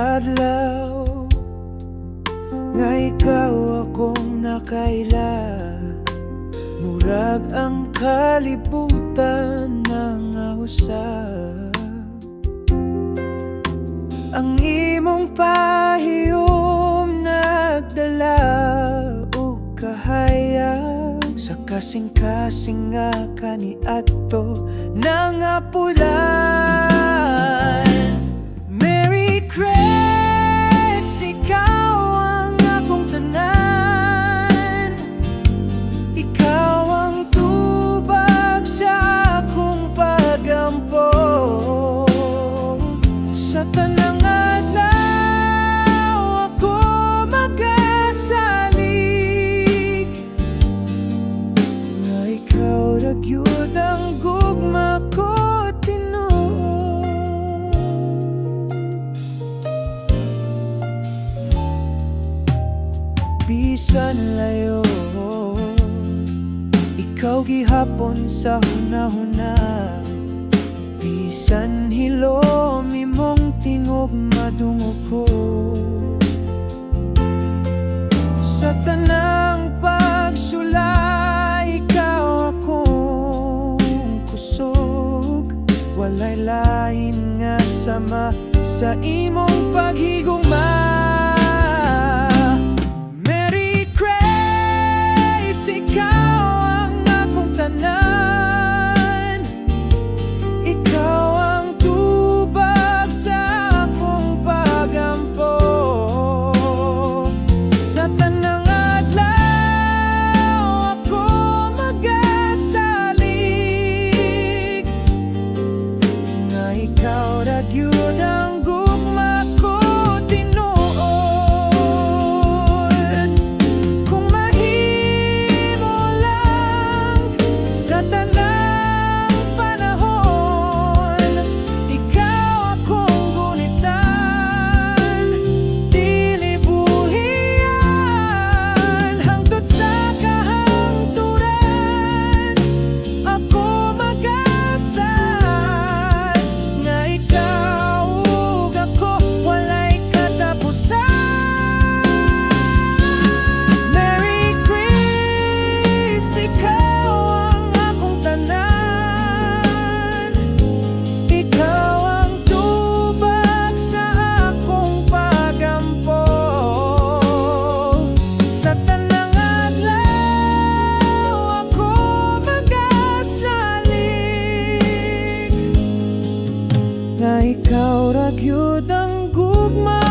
adlaw Nga ikaw akong nakaila. Murag ang kalibutan ng usab Ang imong pahiyom nagdala o kahayag Sa kasing-kasing nga kaniadto ng apulan Sa tanang adlaw ako magasalig Nga ikaw ragyod ang gugma ko tinuod. Bisan layo Ikaw gihapon sa hunahuna. Bisan hilom sama Sa imong paghigugma Na ikaw ragyod ang gugma.